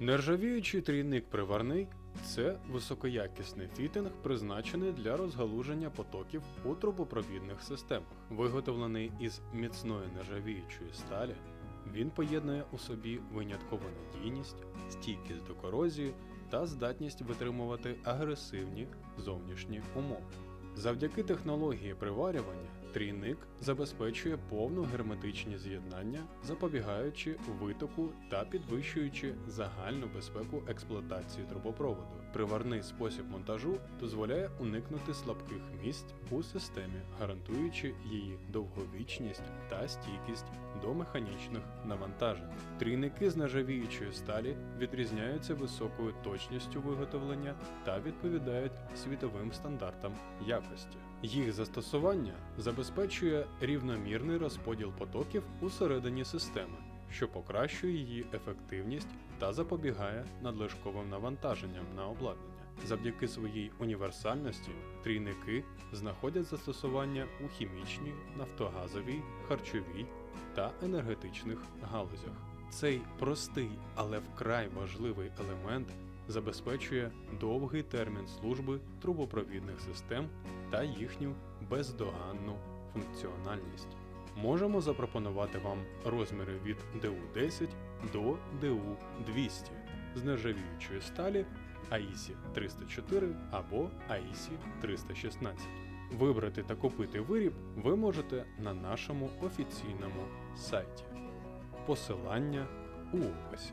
Нержавіючий трійник приварний це високоякісний фітинг, призначений для розгалуження потоків у трубопровідних системах. Виготовлений із міцної нержавіючої сталі, він поєднує у собі виняткову надійність, стійкість до корозії та здатність витримувати агресивні зовнішні умови. Завдяки технології приварювання трійник забезпечує повну герметичні з'єднання, запобігаючи витоку та підвищуючи загальну безпеку експлуатації трубопроводу. Приварний спосіб монтажу дозволяє уникнути слабких місць у системі, гарантуючи її довговічність та стійкість до механічних навантажень. Трійники з нержавіючої сталі відрізняються високою точністю виготовлення та відповідають світовим стандартам якості. Їх застосування забезпечує рівномірний розподіл потоків усередині системи, що покращує її ефективність та запобігає надлишковим навантаженням на обладнання. Завдяки своїй універсальності трійники знаходять застосування у хімічній, нафтогазовій, харчовій та енергетичних галузях. Цей простий, але вкрай важливий елемент забезпечує довгий термін служби трубопровідних систем та їхню бездоганну функціональність. Можемо запропонувати вам розміри від DU10 до DU200 з нержавіючої сталі AISI 304 або AISI 316. Вибрати та купити виріб ви можете на нашому офіційному сайті. Посилання у описі.